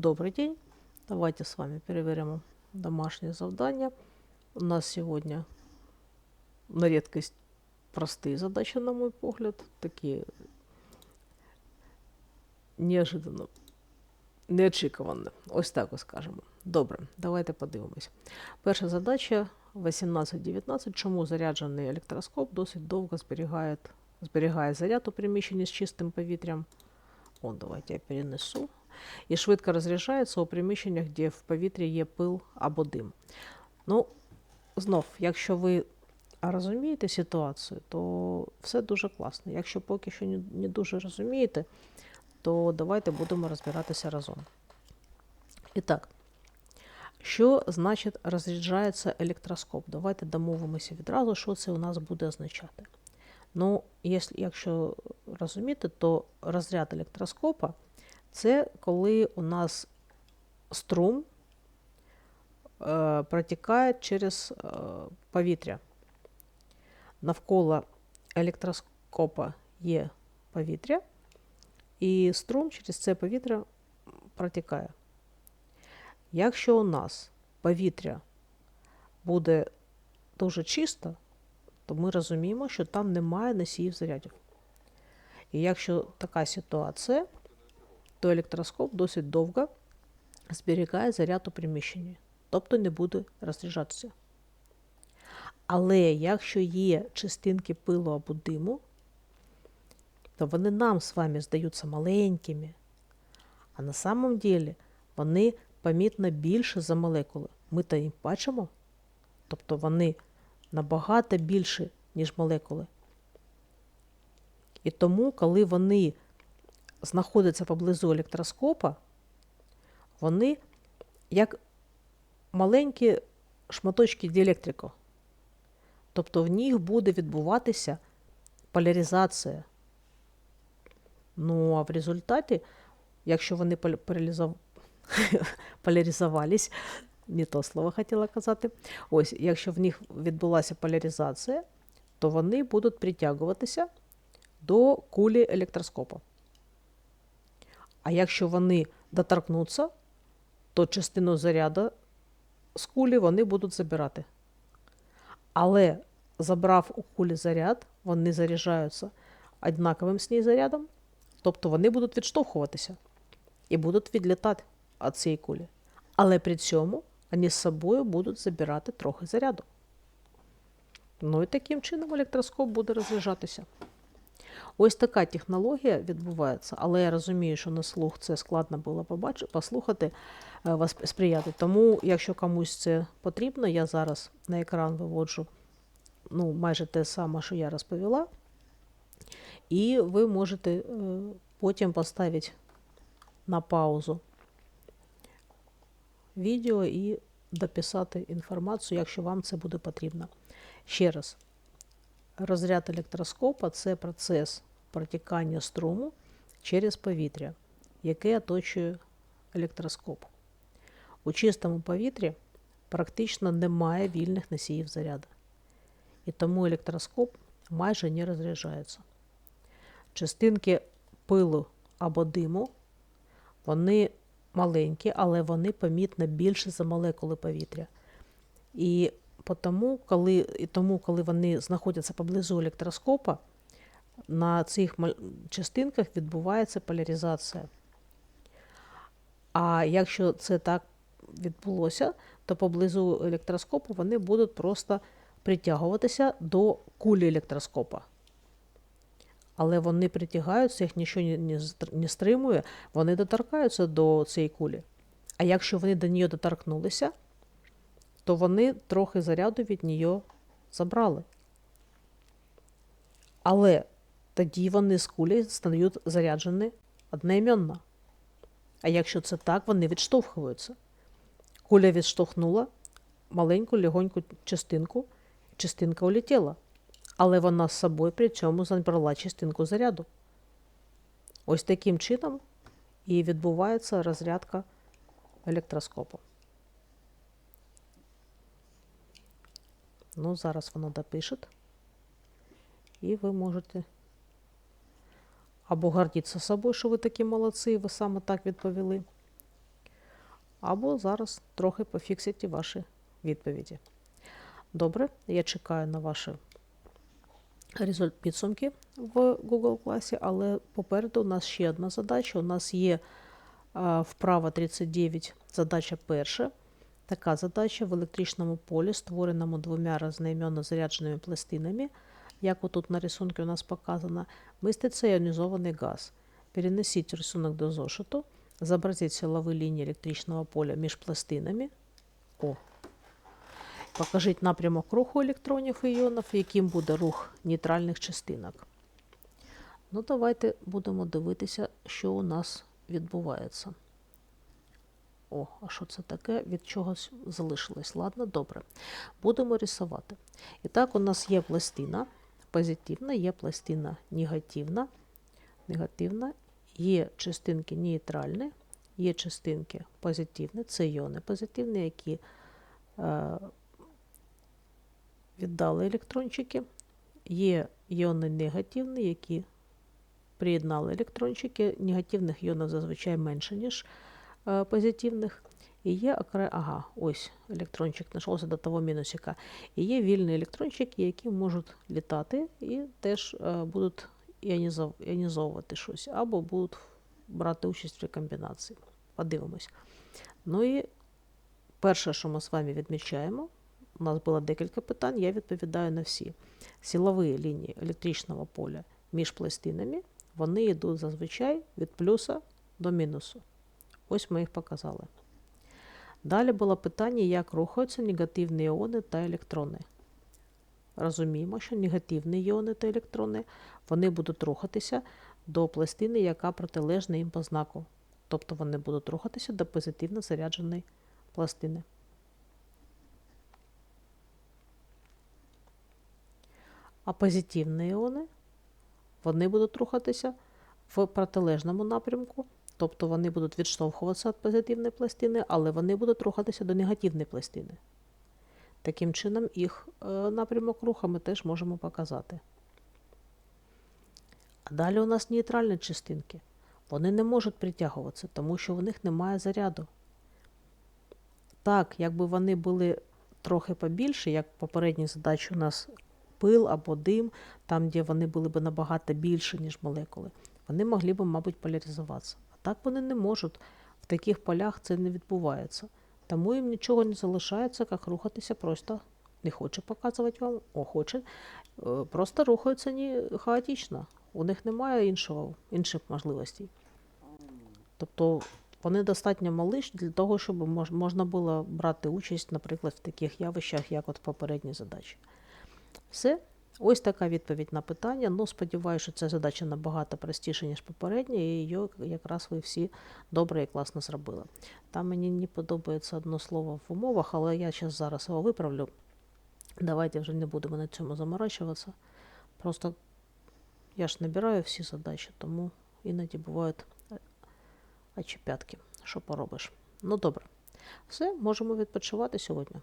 Добрый день. Давайте с вами перевіримо домашнє завдання. У нас сьогодні на редкость простые задачи, на мой погляд, такі неожиданно, неочікувані. Ось так ось скажемо. Добре, давайте подивимось. Перша задача 18-19. Чому заряджений електроскоп досить довго зберігає, зберігає заряд у приміщенні з чистим повітрям? О, давайте я перенесу. І швидко розряджається у приміщеннях, де в повітрі є пил або дим. Ну, знов, якщо ви розумієте ситуацію, то все дуже класно. Якщо поки що не, дуже розумієте, то давайте будемо розбиратися разом. І так, що значить розряджається електроскоп? Давайте домовимося відразу, що це у нас буде означати. Ну, якщо розуміти, то розряд електроскопа це коли у нас струм е, протікає через е, повітря. Навколо електроскопа є повітря, і струм через це повітря протікає. Якщо у нас повітря буде дуже чисто, то ми розуміємо, що там немає носіїв зарядів. І якщо така ситуація, то електроскоп досить довго зберігає заряд у приміщенні, тобто не буде розряджатися. Але якщо є частинки пилу або диму, то вони нам з вами здаються маленькими, а на самом деле вони помітно більше за молекули. Ми то їх бачимо, тобто вони набагато більше, ніж молекули. І тому, коли вони знаходяться поблизу електроскопа, вони як маленькі шматочки діелектрику. Тобто в них буде відбуватися поляризація. Ну, а в результаті, якщо вони поляризов... поляризувались, не то слово хотіла казати, ось, якщо в них відбулася поляризація, то вони будуть притягуватися до кулі електроскопа. А якщо вони доторкнуться, то частину заряду з кулі вони будуть забирати. Але забрав у кулі заряд, вони заряджаються однаковим з ній зарядом, тобто вони будуть відштовхуватися і будуть відлітати від цієї кулі. Але при цьому вони з собою будуть забирати трохи заряду. Ну і таким чином електроскоп буде розряджатися. Ось така технологія відбувається, але я розумію, що на слух це складно було побачити, послухати, е, вас сприяти. Тому, якщо комусь це потрібно, я зараз на екран виводжу ну, майже те саме, що я розповіла. І ви можете е, потім поставити на паузу відео і дописати інформацію, якщо вам це буде потрібно. Ще раз, розряд електроскопа це процес протікання струму через повітря, яке оточує електроскоп. У чистому повітрі практично немає вільних носіїв заряду. І тому електроскоп майже не розряджається. Частинки пилу або диму, вони маленькі, але вони помітно більше за молекули повітря. І тому, коли, тому, коли вони знаходяться поблизу електроскопа, на цих частинках відбувається поляризація. А якщо це так відбулося, то поблизу електроскопу вони будуть просто притягуватися до кулі електроскопа. Але вони притягаються, їх нічого не, стримує, вони доторкаються до цієї кулі. А якщо вони до неї доторкнулися, то вони трохи заряду від неї забрали. Але тоді вони з кулі стають заряджені одноіменно. А якщо це так, вони відштовхуються. Куля відштовхнула маленьку легоньку частинку, частинка улетіла. Але вона з собою при цьому забрала частинку заряду. Ось таким чином і відбувається розрядка електроскопу. Ну, зараз воно допише. І ви можете або гордитися собою, що ви такі молодці, і ви саме так відповіли. або зараз трохи пофіксити ваші відповіді. Добре, я чекаю на ваші підсумки в Google класі, але попереду у нас ще одна задача. У нас є вправа 39, задача перша. Така задача в електричному полі, створеному двома різноіменно зарядженими пластинами, як отут на рисунку у нас показано, міститься іонізований газ. Перенесіть рисунок до зошиту, зобразіть силові лінії електричного поля між пластинами. О. Покажіть напрямок руху електронів і іонів, яким буде рух нейтральних частинок. Ну, давайте будемо дивитися, що у нас відбувається. О, а що це таке? Від чогось залишилось. Ладно, добре. Будемо рисувати. І так, у нас є пластина позитивна, є пластина негативна. Негативна, є частинки нейтральні, є частинки позитивні, це іони позитивні, які е, віддали електрончики. Є іони негативні, які приєднали електрончики. Негативних іонів зазвичай менше, ніж позитивних. І є окре... ага, ось електрончик знайшовся до того мінусика. І є вільні електрончики, які можуть літати і теж е, будуть іонізов... іонізовувати щось, або будуть брати участь в рекомбінації. Подивимось. Ну і перше, що ми з вами відмічаємо, у нас було декілька питань, я відповідаю на всі. Силові лінії електричного поля між пластинами, вони йдуть зазвичай від плюса до мінусу. Ось ми їх показали. Далі було питання, як рухаються негативні іони та електрони. Розуміємо, що негативні іони та електрони вони будуть рухатися до пластини, яка протилежна їм по знаку. Тобто вони будуть рухатися до позитивно зарядженої пластини. А позитивні іони вони будуть рухатися в протилежному напрямку, тобто вони будуть відштовхуватися від позитивної пластини, але вони будуть рухатися до негативної пластини. Таким чином, їх е, напрямок руху ми теж можемо показати. А далі у нас нейтральні частинки. Вони не можуть притягуватися, тому що в них немає заряду. Так, якби вони були трохи побільше, як в попередній задачі у нас пил або дим, там, де вони були б набагато більше, ніж молекули, вони могли б, мабуть, поляризуватися. Так вони не можуть. В таких полях це не відбувається. Тому їм нічого не залишається, як рухатися просто. Не хоче показувати вам, о, хоче. Е, Просто рухаються не хаотично. У них немає іншого, інших можливостей. Тобто вони достатньо малі для того, щоб можна було брати участь, наприклад, в таких явищах, як от в попередній задачі. Все. Ось така відповідь на питання. Ну, сподіваюся, що ця задача набагато простіша, ніж попередня, і її якраз ви всі добре і класно зробили. Там мені не подобається одне слово в умовах, але я зараз його виправлю. Давайте вже не будемо на цьому заморачуватися. Просто я ж набираю всі задачі, тому іноді бувають очепятки. Що поробиш? Ну добре. Все, можемо відпочивати сьогодні.